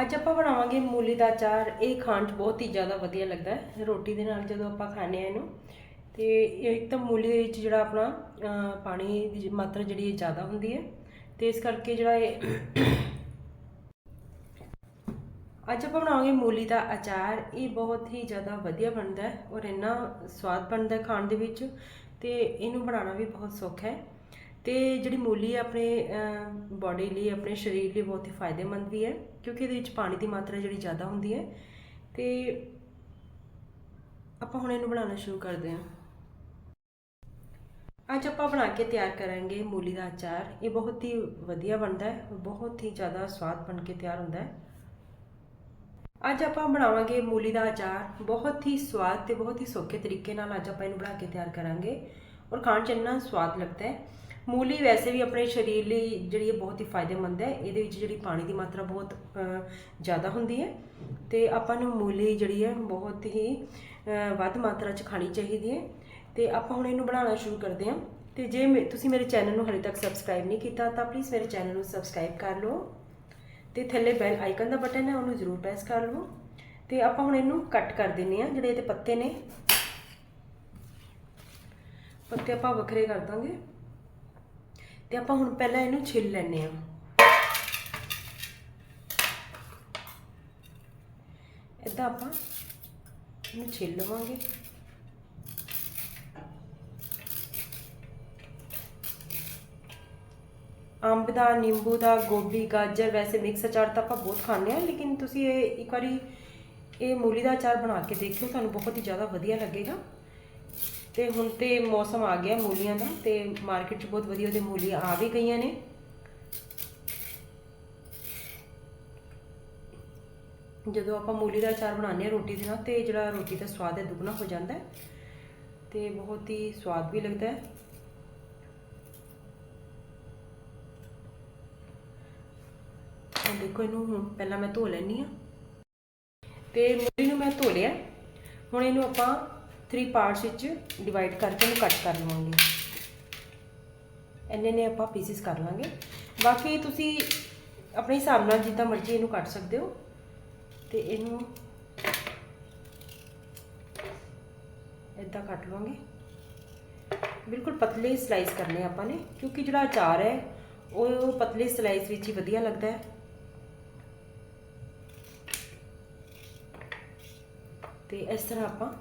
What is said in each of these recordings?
ਅੱਜ ਆਪਾਂ ਬਣਾਵਾਂਗੇ ਮੂਲੀ ਦਾ ਅਚਾਰ। ਇਹ ਖਾਣ 'ਚ ਬਹੁਤ ਹੀ ਜ਼ਿਆਦਾ ਵਧੀਆ ਲੱਗਦਾ ਹੈ। ਰੋਟੀ ਦੇ ਨਾਲ ਜਦੋਂ ਆਪਾਂ ਖਾਂਦੇ ਆ ਇਹਨੂੰ, ਤੇ ਇੱਕ ਤਾਂ ਮੂਲੀ ਦੇ ਵਿੱਚ ਜਿਹੜਾ ਆਪਣਾ ਪਾਣੀ ਦੀ ਮਾਤਰਾ ਜਿਹੜੀ ਇਹ ਜ਼ਿਆਦਾ ਹੁੰਦੀ ਹੈ। ਤੇ ਇਸ ਕਰਕੇ ਜਿਹੜਾ ਇਹ ਅੱਜ ਆਪਾਂ ਬਣਾਵਾਂਗੇ ਮੂਲੀ ਦਾ ਅਚਾਰ। ਇਹ ਬਹੁਤ ਹੀ ਜ਼ਿਆਦਾ ਵਧੀਆ ਬਣਦਾ ਹੈ ਔਰ ਇੰਨਾ ਸਵਾਦ ਬਣਦਾ ਖਾਣ ਦੇ ਵਿੱਚ, ਤੇ ਇਹਨੂੰ ਬਣਾਉਣਾ ਵੀ ਬਹੁਤ ਸੌਖਾ ਹੈ। ਤੇ ਜਿਹੜੀ ਮੂਲੀ ਆਪਣੇ ਬਾਡੀ ਲਈ, ਆਪਣੇ ਸਰੀਰ ਲਈ ਬਹੁਤ ਹੀ ਫਾਇਦੇਮੰਦ ਵੀ ਹੈ, ਕਿਉਂਕਿ ਇਹਦੇ ਵਿੱਚ ਪਾਣੀ ਦੀ ਮਾਤਰਾ ਜਿਹੜੀ ਜ਼ਿਆਦਾ ਹੁੰਦੀ ਹੈ। ਤੇ ਆਪਾਂ ਹੁਣ ਇਹਨੂੰ ਬਣਾਉਣਾ ਸ਼ੁਰੂ ਕਰਦੇ ਹਾਂ। ਅੱਜ ਆਪਾਂ ਬਣਾ ਕੇ ਤਿਆਰ ਕਰਾਂਗੇ ਮੂਲੀ ਦਾ ਅਚਾਰ। ਇਹ ਬਹੁਤ ਹੀ ਵਧੀਆ ਬਣਦਾ ਹੈ, ਬਹੁਤ ਹੀ ਜ਼ਿਆਦਾ ਸਵਾਦ ਬਣ ਕੇ ਤਿਆਰ ਹੁੰਦਾ ਹੈ। ਅੱਜ ਆਪਾਂ ਬਣਾਵਾਂਗੇ ਮੂਲੀ ਦਾ ਅਚਾਰ। ਬਹੁਤ ਹੀ ਸਵਾਦ ਤੇ ਬਹੁਤ ਹੀ ਸੌਖੇ ਤਰੀਕੇ ਨਾਲ ਅੱਜ ਆਪਾਂ ਇਹਨੂੰ ਬਣਾ ਕੇ ਤਿਆਰ ਕਰਾਂਗੇ ਔਰ ਖਾਣ 'ਚ ਇੰਨਾ ਸਵਾਦ ਲੱਗਦਾ ਹੈ। ਮੂਲੀ ਵੈਸੇ ਵੀ ਆਪਣੇ ਸਰੀਰ ਲਈ ਜਿਹੜੀ ਹੈ ਬਹੁਤ ਹੀ ਫਾਇਦੇਮੰਦ ਹੈ, ਇਹਦੇ ਵਿੱਚ ਜਿਹੜੀ ਪਾਣੀ ਦੀ ਮਾਤਰਾ ਬਹੁਤ ਜ਼ਿਆਦਾ ਹੁੰਦੀ ਹੈ ਤੇ ਆਪਾਂ ਨੂੰ ਮੂਲੀ ਜਿਹੜੀ ਹੈ ਬਹੁਤ ਹੀ ਵੱਧ ਮਾਤਰਾ 'ਚ ਖਾਣੀ ਚਾਹੀਦੀ ਹੈ ਤੇ ਆਪਾਂ ਹੁਣ ਇਹਨੂੰ ਬਣਾਉਣਾ ਸ਼ੁਰੂ ਕਰਦੇ ਹਾਂ ਤੇ ਜੇ ਮੇ- ਤੁਸੀਂ ਮੇਰੇ ਚੈਨਲ ਨੂੰ ਹਲੇ ਤੱਕ ਸਬਸਕ੍ਰਾਈਬ ਨਹੀਂ ਕੀਤਾ ਤਾਂ ਪਲੀਜ਼ ਮੇਰੇ ਚੈਨਲ ਨੂੰ ਸਬਸਕ੍ਰਾਈਬ ਕਰ ਲਓ ਤੇ ਥੱਲੇ ਬੈਲ ਆਈਕਨ ਦਾ ਬਟਨ ਹੈ ਉਹਨੂੰ ਜ਼ਰੂਰ ਪ੍ਰੈਸ ਕਰ ਲਓ ਤੇ ਆਪਾਂ ਹੁਣ ਇਹਨੂੰ ਕੱਟ ਕਰ ਦਿੰਨੇ ਆ ਜਿਹੜੇ ਇਹਦੇ ਪੱਤੇ ਨੇ। ਪੱਤੇ ਆਪਾਂ ਵੱਖਰੇ ਕਰ ਦਾਂਗੇ। ਤੇ ਆਪਾਂ ਹੁਣ ਪਹਿਲਾਂ ਇਹਨੂੰ ਛਿੱਲ ਲੈਣੇ ਆ ਇਦਾਂ ਆਪਾਂ ਇਹਨੂੰ ਛਿੱਲ ਲਵਾਂਗੇ। ਅੰਬ ਦਾ, ਨਿੰਬੂ ਦਾ, ਗੋਭੀ, ਗਾਜਰ ਵੈਸੇ ਮਿਕਸ ਅਚਾਰ ਤਾਂ ਆਪਾਂ ਬਹੁਤ ਖਾਂਦੇ ਆ ਲੇਕਿਨ ਤੁਸੀਂ ਇਹ ਇੱਕ ਵਾਰੀ ਇਹ ਮੂਲੀ ਦਾ ਅਚਾਰ ਬਣਾ ਕੇ ਦੇਖਿਓ, ਤੁਹਾਨੂੰ ਬਹੁਤ ਹੀ ਜ਼ਿਆਦਾ ਵਧੀਆ ਲੱਗੇਗਾ। ਤੇ ਹੁਣ ਤੇ ਮੌਸਮ ਆ ਗਿਆ ਮੂਲੀਆਂ ਦਾ ਤੇ ਮਾਰਕੀਟ 'ਚ ਬਹੁਤ ਵਧੀਆ ਉਹਦੇ ਮੂਲੀਆਂ ਆ ਵੀ ਗਈਆਂ ਨੇ। ਜਦੋਂ ਆਪਾਂ ਮੂਲੀ ਦਾ ਅਚਾਰ ਬਣਾਉਂਦੇ ਆ ਰੋਟੀ ਦੇ ਨਾਲ ਤੇ ਜਿਹੜਾ ਰੋਟੀ ਦਾ ਸਵਾਦ ਹੈ ਦੁੱਗਣਾ ਹੋ ਜਾਂਦਾ ਹੈ ਤੇ ਬਹੁਤ ਹੀ ਸਵਾਦ ਵੀ ਲੱਗਦਾ ਹੈ। ਦੇਖੋ ਇਹਨੂੰ ਹੁਣ ਪਹਿਲਾਂ ਮੈਂ ਧੋ ਲੈਣੀ ਆ ਤੇ ਮੂਲੀ ਨੂੰ ਮੈਂ ਧੋ ਲਿਆ। ਹੁਣ ਇਹਨੂੰ ਆਪਾਂ 3 ਪਾਰਟਸ ਵਿੱਚ ਡਿਵਾਈਡ ਕਰਕੇ ਇਹਨੂੰ ਕੱਟ ਕਰ ਲਵਾਂਗੇ। ਇੰਨੇ ਨੇ ਆਪਾਂ ਪੀਸਿਸ ਕਰ ਲਾਂਗੇ। ਬਾਕੀ ਤੁਸੀਂ ਆਪਣੇ ਹਿਸਾਬ ਨਾਲ ਜਿੱਦਾਂ ਮਰਜ਼ੀ ਇਹਨੂੰ ਕੱਟ ਸਕਦੇ ਹੋ। ਤੇ ਇਹਨੂੰ ਇਦਾਂ ਕੱਟ ਲਵਾਂਗੇ। ਬਿਲਕੁਲ ਪਤਲੇ ਸਲਾਈਸ ਕਰਨੇ ਆਪਾਂ ਨੇ, ਕਿਉਂਕਿ ਜਿਹੜਾ ਅਚਾਰ ਹੈ, ਉਹ ਪਤਲੇ ਸਲਾਈਸ ਵਿੱਚ ਹੀ ਵਧੀਆ ਲੱਗਦਾ ਹੈ। ਤੇ ਇਸ ਤਰ੍ਹਾਂ ਆਪਾਂ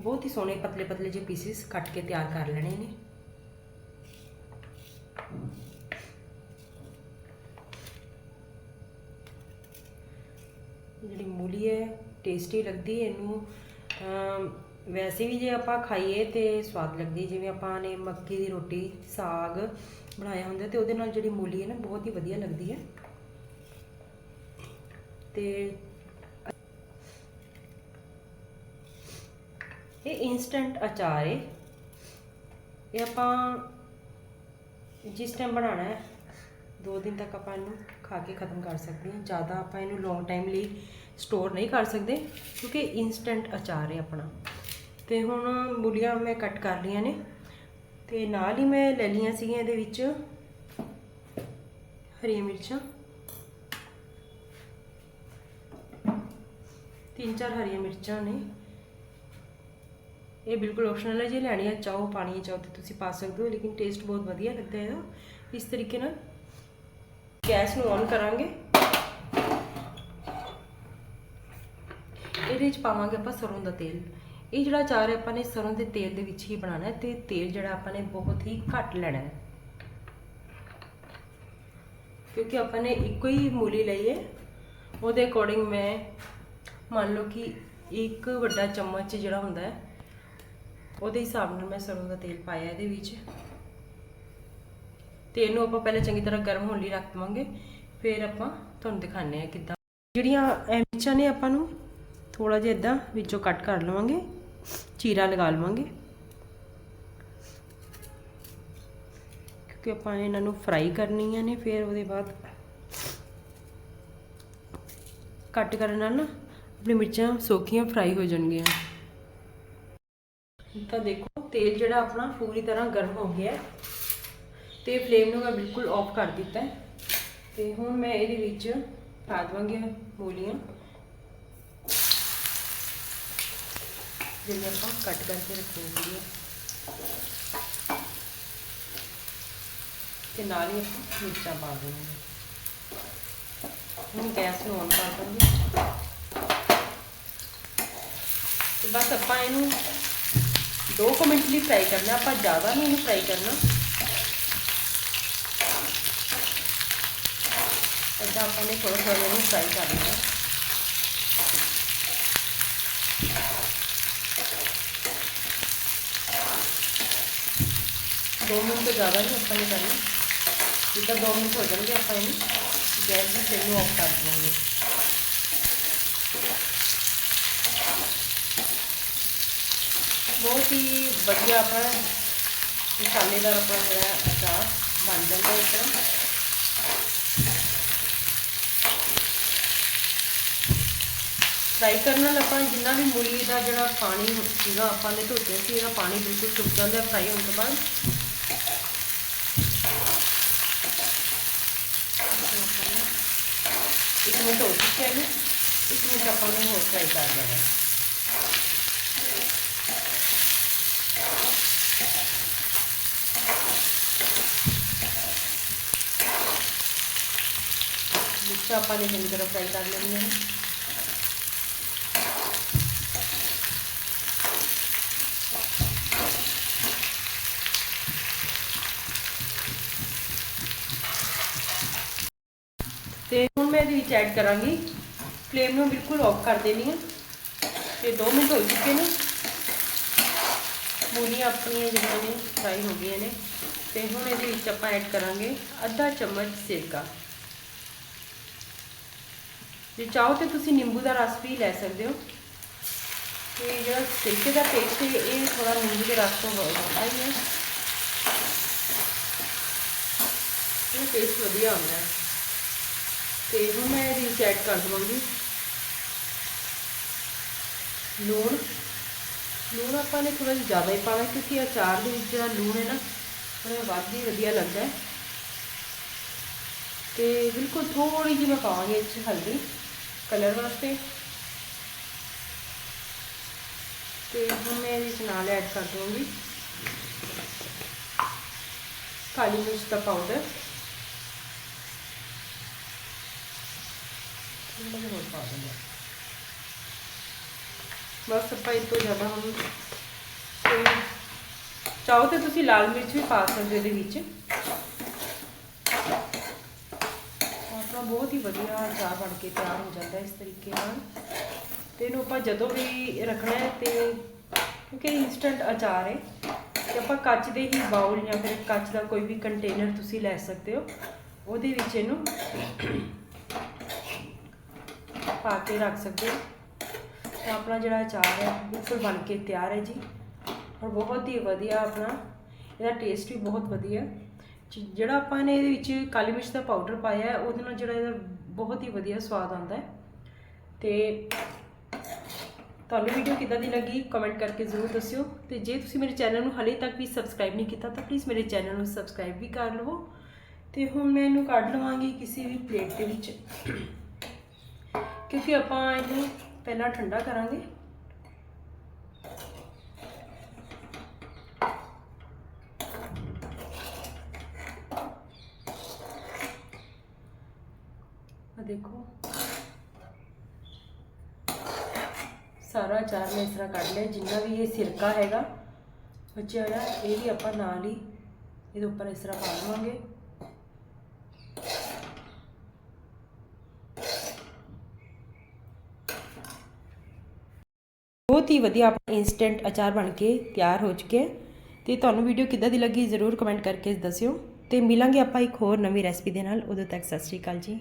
ਬਹੁਤ ਹੀ ਸੋਹਣੇ ਪਤਲੇ ਪਤਲੇ ਜਿਹੇ ਪੀਸਿਸ ਕੱਟ ਕੇ ਤਿਆਰ ਕਰ ਲੈਣੇ ਨੇ। ਜਿਹੜੀ ਮੂਲੀ ਹੈ ਟੇਸਟੀ ਲੱਗਦੀ ਹੈ ਇਹਨੂੰ। ਵੈਸੇ ਵੀ ਜੇ ਆਪਾਂ ਖਾਈਏ ਤੇ ਸਵਾਦ ਲੱਗਦੀ ਜਿਵੇਂ ਆਪਾਂ ਨੇ ਮੱਕੀ ਦੀ ਰੋਟੀ, ਸਾਗ ਬਣਾਇਆ ਹੁੰਦਾ ਤੇ ਉਹਦੇ ਨਾਲ ਜਿਹੜੀ ਮੂਲੀ ਹੈ ਨਾ, ਬਹੁਤ ਹੀ ਵਧੀਆ ਲੱਗਦੀ ਹੈ। ਤੇ ਇਹ ਇਨਸਟੈਂਟ ਅਚਾਰ ਹੈ ਇਹ ਆਪਾਂ ਜਿਸ ਟਾਈਮ ਬਣਾਉਣਾ ਹੈ, ਦੋ ਦਿਨ ਤੱਕ ਆਪਾਂ ਇਹਨੂੰ ਖਾ ਕੇ ਖਤਮ ਕਰ ਸਕਦੇ ਹਾਂ। ਜ਼ਿਆਦਾ ਆਪਾਂ ਇਹਨੂੰ ਲੌਂਗ ਟਾਈਮ ਲਈ ਸਟੋਰ ਨਹੀਂ ਕਰ ਸਕਦੇ, ਕਿਉਂਕਿ ਇਨਸਟੈਂਟ ਅਚਾਰ ਹੈ ਆਪਣਾ। ਤੇ ਹੁਣ ਮੂਲੀਆਂ ਮੈਂ ਕੱਟ ਕਰ ਲਈਆਂ ਨੇ। ਤੇ ਨਾਲ ਹੀ ਮੈਂ ਲੈ ਲਈਆਂ ਸੀਗੀਆਂ ਇਹਦੇ ਵਿੱਚ ਹਰੀਆਂ ਮਿਰਚਾਂ। ਤਿੰਨ ਚਾਰ ਹਰੀਆਂ ਮਿਰਚਾਂ ਨੇ। ਇਹ ਬਿਲਕੁਲ ਆਪਸ਼ਨਲ ਹੈ ਜੇ ਲੈਣੀ ਹੈ, ਚਾਹੋ ਪਾਣੀ ਹੈ, ਚਾਹੋ ਤੇ ਤੁਸੀਂ ਪਾ ਸਕਦੇ ਹੋ, ਲੇਕਿਨ ਟੇਸਟ ਬਹੁਤ ਵਧੀਆ ਲੱਗਦਾ ਹੈ ਇਹਦਾ। ਇਸ ਤਰੀਕੇ ਨਾਲ ਗੈਸ ਨੂੰ ਔਨ ਕਰਾਂਗੇ। ਇਹਦੇ ਵਿੱਚ ਪਾਵਾਂਗੇ ਆਪਾਂ ਸਰੋਂ ਦਾ ਤੇਲ। ਇਹ ਜਿਹੜਾ ਚਾਰ ਆਪਾਂ ਨੇ ਸਰੋਂ ਦੇ ਤੇਲ ਦੇ ਵਿੱਚ ਹੀ ਬਣਾਉਣਾ ਹੈ ਤੇ ਤੇਲ ਜਿਹੜਾ ਆਪਾਂ ਨੇ ਬਹੁਤ ਹੀ ਘੱਟ ਲੈਣਾ ਹੈ। ਕਿਉਂਕਿ ਆਪਾਂ ਨੇ ਇੱਕੋ ਹੀ ਮੂਲੀ ਲਈ ਹੈ। ਉਹਦੇ ਅਕੋਰਡਿੰਗ ਮੈਂ ਮੰਨ ਲਓ ਕਿ ਇੱਕ ਵੱਡਾ ਚਮਚ ਜਿਹੜਾ ਹੁੰਦਾ ਹੈ ਉਹਦੇ ਹਿਸਾਬ ਨਾਲ ਮੈਂ ਸਰੋਂ ਦਾ ਤੇਲ ਪਾਇਆ ਇਹਦੇ ਵਿੱਚ। ਤੇ ਇਹਨੂੰ ਆਪਾਂ ਪਹਿਲੇ ਚੰਗੀ ਤਰ੍ਹਾਂ ਗਰਮ ਹੋਣ ਲਈ ਰੱਖ ਦਵਾਂਗੇ। ਫਿਰ ਆਪਾਂ ਤੁਹਾਨੂੰ ਦਿਖਾਉਂਦੇ ਆ ਕਿੱਦਾਂ। ਜਿਹੜੀਆਂ ਇਹ ਮਿਰਚਾਂ ਨੇ ਆਪਾਂ ਨੂੰ ਥੋੜਾ ਜਿਹਾ ਇਦਾਂ ਵਿੱਚੋਂ ਕੱਟ ਕਰ ਲਵਾਂਗੇ। ਚੀਰਾ ਲਗਾ ਲਵਾਂਗੇ। ਕਿਉਂਕਿ ਆਪਾਂ ਇਹਨਾਂ ਨੂੰ ਫਰਾਈ ਕਰਨੀਆਂ ਨੇ, ਫਿਰ ਉਹਦੇ ਬਾਅਦ ਕੱਟ ਕਰਨ ਨਾਲ ਨਾ ਆਪਣੀ ਮਿਰਚਾਂ ਸੌਖੀਆਂ ਫਰਾਈ ਹੋ ਜਾਣਗੀਆਂ। ਤਾਂ ਦੇਖੋ, ਤੇਲ ਜਿਹੜਾ ਆਪਣਾ ਪੂਰੀ ਤਰ੍ਹਾਂ ਗਰਮ ਹੋ ਗਿਆ ਹੈ। ਤੇ ਫਲੇਮ ਨੂੰ ਮੈਂ ਬਿਲਕੁਲ ਆਫ ਕਰ ਦਿੱਤਾ ਹੈ। ਤੇ ਹੁਣ ਮੈਂ ਇਹਦੇ ਵਿੱਚ ਪਾ ਦਵਾਂਗੇ ਮੂਲੀਆਂ। ਜਿਹੜੀਆਂ ਆਪਾਂ ਕੱਟ ਕਰਕੇ ਰੱਖੀਆਂ ਸੀਗੀਆਂ ਤੇ ਨਾਲ ਹੀ ਆਪਾਂ ਮਿਰਚਾਂ ਪਾ ਦੇਵਾਂਗੇ ਹੁਣ ਗੈਸ ਨੂੰ ਔਨ ਕਰ ਦਾਂਗੇ। ਤੇ ਬਸ ਆਪਾਂ ਇਹਨੂੰ 2 ਮਿੰਟ ਲਈ ਫਰਾਈ ਕਰਨਾ, ਆਪਾਂ ਜ਼ਿਆਦਾ ਨਹੀਂ ਇਹਨੂੰ ਫਰਾਈ ਕਰਨਾ। ਇੱਦਾਂ ਆਪਾਂ ਨੇ ਥੋੜਾ ਥੋੜਾ ਇਹਨੂੰ ਫਰਾਈ ਕਰਨਾ ਹੈ ਦੋ ਮਿੰਟ ਤੋਂ ਜ਼ਿਆਦਾ ਨਹੀਂ ਆਪਾਂ ਨੇ ਕਰਨਾ। ਜਿੱਦਾਂ ਦੋ ਮਿੰਟ ਹੋ ਜਾਣਗੇ ਆਪਾਂ ਇਹਨੂੰ ਗੈਸ ਦੀ ਫਲੇਮ ਨੂੰ ਆਫ ਕਰ ਦੇਵਾਂਗੇ। ਬਹੁਤ ਹੀ ਵਧੀਆ ਆਪਣਾ ਮਸਾਲੇਦਾਰ ਆਪਣਾ ਜਿਹੜਾ ਅਚਾਰ ਬਣ ਜਾਂਦਾ ਇਸ ਤਰ੍ਹਾਂ। ਫਰਾਈ ਕਰਨ ਨਾਲ ਆਪਾਂ ਜਿੰਨਾ ਵੀ ਮੂਲੀ ਦਾ ਜਿਹੜਾ ਪਾਣੀ ਸੀਗਾ ਆਪਾਂ ਨੇ ਧੋਤੇ ਸੀ, ਇਹਦਾ ਪਾਣੀ ਬਿਲਕੁਲ ਸੁੱਕ ਜਾਂਦਾ ਫਰਾਈ ਹੋਣ ਤੋਂ ਬਾਅਦ। ਇੱਕ ਮਿੰਟ ਹੋ ਚੁੱਕਿਆ ਹੈ ਇੱਕ ਮਿੰਟ ਆਪਾਂ ਨੂੰ ਹੋਰ ਫਰਾਈ ਕਰ ਲੈਣਾ। ਮਿਰਚਾਂ ਆਪਾਂ ਨੇ ਚੰਗੀ ਤਰ੍ਹਾਂ ਫਰਾਈ ਕਰ ਲੈਣੀਆਂ ਨੇ ਤੇ ਹੁਣ ਮੈਂ ਇਹਦੇ ਵਿੱਚ ਐਡ ਕਰਾਂਗੀ ਫਲੇਮ ਨੂੰ ਬਿਲਕੁਲ ਆਫ ਕਰ ਦੇਣੀ ਹੈ ਤੇ 2 ਮਿੰਟ ਹੋ ਚੁੱਕੇ ਨੇ ਮੂਲੀਆਂ ਆਪਣੀਆਂ ਜਿਹੜੀਆਂ ਨੇ ਫਰਾਈ ਹੋ ਗਈਆਂ ਨੇ ਤੇ ਹੁਣ ਇਹਦੇ ਵਿੱਚ ਆਪਾਂ ਐਡ ਕਰਾਂਗੇ ਅੱਧਾ ਚਮਚ ਸਿਰਕਾ ਜੇ ਚਾਹੋ ਤੇ ਤੁਸੀਂ ਨਿੰਬੂ ਦਾ ਰਸ ਵੀ ਲੈ ਸਕਦੇ ਹੋ। ਤੇ ਜਿਹੜਾ ਸਿਰਕੇ ਦਾ ਟੇਸਟ ਹੈ ਇਹ ਥੋੜਾ ਨਿੰਬੂ ਦੇ ਰਸ ਤੋਂ ਆਉਂਦਾ ਹੀ ਹੈ। ਇਹ ਟੇਸਟ ਵਧੀਆ ਆਉਂਦਾ ਹੈ। ਤੇ ਹੁਣ ਮੈਂ ਇਹਦੇ ਵਿੱਚ ਐਡ ਕਰ ਦਵਾਂਗੀ। ਲੂਣ। ਲੂਣ ਆਪਾਂ ਨੇ ਥੋੜਾ ਜਿਹਾ ਜ਼ਿਆਦਾ ਹੀ ਪਾਣਾ, ਕਿਉਂਕਿ ਅਚਾਰ ਦੇ ਵਿੱਚ ਜਿਹੜਾ ਲੂਣ ਹੈ ਨਾ ਉਹ ਵੱਧ ਹੀ ਵਧੀਆ ਲੱਗਦਾ ਹੈ। ਤੇ ਬਿਲਕੁਲ ਥੋੜੀ ਜਿਹੀ ਮੈਂ ਪਾਵਾਂਗੀ ਇਸ 'ਚ ਹਲਦੀ। ਕਲਰ ਵਾਸਤੇ। ਤੇ ਹੁਣ ਮੈਂ ਇਹਦੇ ਨਾਲ ਐਡ ਕਰ ਦਵਾਂਗੀ। ਕਾਲੀ ਮਿਰਚ ਦਾ ਪਾਊਡਰ ਥੋੜਾ ਜਿਹਾ ਹੋਰ ਪਾ ਦਿੰਦੇ ਬਸ ਆਪਾਂ ਇਹ ਤੋਂ ਜ਼ਿਆਦਾ ਹੁਣ ਚਾਹੋ ਤੇ ਤੁਸੀਂ ਲਾਲ ਮਿਰਚ ਵੀ ਪਾ ਸਕਦੇ ਹੋ ਇਹਦੇ ਵਿੱਚ ਆਪਣਾ ਬਹੁਤ ਹੀ ਵਧੀਆ ਅਚਾਰ ਬਣ ਕੇ ਤਿਆਰ ਹੋ ਜਾਂਦਾ ਇਸ ਤਰੀਕੇ ਨਾਲ। ਤੇ ਇਹਨੂੰ ਆਪਾਂ ਜਦੋਂ ਵੀ ਰੱਖਣਾ ਹੈ ਤੇ ਕਿਉਂਕਿ ਇਨਸਟੈਂਟ ਅਚਾਰ ਹੈ, ਤੇ ਆਪਾਂ ਕੱਚ ਦੇ ਹੀ ਬਾਉਲ ਜਾਂ ਫਿਰ ਕੱਚ ਦਾ ਕੋਈ ਵੀ ਕੰਟੇਨਰ ਤੁਸੀਂ ਲੈ ਸਕਦੇ ਹੋ, ਉਹਦੇ ਵਿੱਚ ਇਹਨੂੰ ਪਾ ਕੇ ਰੱਖ ਸਕਦੇ ਹੋ। ਤਾਂ ਆਪਣਾ ਜਿਹੜਾ ਅਚਾਰ ਹੈ, ਬਿਲਕੁਲ ਬਣ ਕੇ ਤਿਆਰ ਹੈ ਜੀ। ਔਰ ਬਹੁਤ ਹੀ ਵਧੀਆ ਆਪਣਾ, ਇਹਦਾ ਟੇਸਟ ਵੀ ਬਹੁਤ ਵਧੀਆ। ਜਿਹੜਾ ਆਪਾਂ ਨੇ ਇਹਦੇ ਵਿੱਚ ਕਾਲੀ ਮਿਰਚ ਦਾ ਪਾਊਡਰ ਪਾਇਆ ਹੈ, ਉਹਦੇ ਨਾਲ ਜਿਹੜਾ ਇਹਦਾ ਬਹੁਤ ਹੀ ਵਧੀਆ ਸਵਾਦ ਆਉਂਦਾ ਹੈ। ਤੇ ਤੁਹਾਨੂੰ ਵੀਡੀਓ ਕਿੱਦਾਂ ਦੀ ਲੱਗੀ ਕਮੈਂਟ ਕਰਕੇ ਜ਼ਰੂਰ ਦੱਸਿਓ। ਤੇ ਜੇ ਤੁਸੀਂ ਮੇਰੇ ਚੈਨਲ ਨੂੰ ਹਲੇ ਤੱਕ ਵੀ ਸਬਸਕ੍ਰਾਈਬ ਨਹੀਂ ਕੀਤਾ, ਤਾਂ ਪਲੀਜ਼ ਮੇਰੇ ਚੈਨਲ ਨੂੰ ਸਬਸਕ੍ਰਾਈਬ ਵੀ ਕਰ ਲਵੋ। ਤੇ ਹੁਣ ਮੈਂ ਇਹਨੂੰ ਕੱਢ ਲਵਾਂਗੀ ਕਿਸੇ ਵੀ ਪਲੇਟ ਦੇ ਵਿੱਚ। ਕਿਉਂਕਿ ਆਪਾਂ ਇਹਨੂੰ ਪਹਿਲਾਂ ਠੰਡਾ ਕਰਾਂਗੇ। ਦੇਖੋ। ਸਾਰਾ ਅਚਾਰ ਮੈਂ ਇਸ ਤਰ੍ਹਾਂ ਕੱਢ ਲਿਆ, ਜਿੰਨਾ ਵੀ ਇਹ ਸਿਰਕਾ ਹੈਗਾ, ਬਚਿਆ ਹੋਇਆ ਇਹ ਵੀ ਆਪਾਂ ਨਾਲ ਹੀ ਇਹਦੇ ਉੱਪਰ ਇਸ ਤਰ੍ਹਾਂ ਪਾ ਲਵਾਂਗੇ। ਬਹੁਤ ਹੀ ਵਧੀਆ ਆਪਣਾ ਇਨਸਟੈਂਟ ਅਚਾਰ ਬਣ ਕੇ ਤਿਆਰ ਹੋ ਚੁੱਕਿਆ ਹੈ। ਤੇ ਤੁਹਾਨੂੰ ਵੀਡੀਓ ਕਿੱਦਾਂ ਦੀ ਲੱਗੀ ਜ਼ਰੂਰ ਕਮੈਂਟ ਕਰਕੇ ਦੱਸਿਓ। ਤੇ ਮਿਲਾਂਗੇ ਆਪਾਂ ਇੱਕ ਹੋਰ ਨਵੀਂ ਰੈਸਪੀ ਦੇ ਨਾਲ। ਉਦੋਂ ਤੱਕ ਸਤਿ ਸ਼੍ਰੀ ਅਕਾਲ ਜੀ।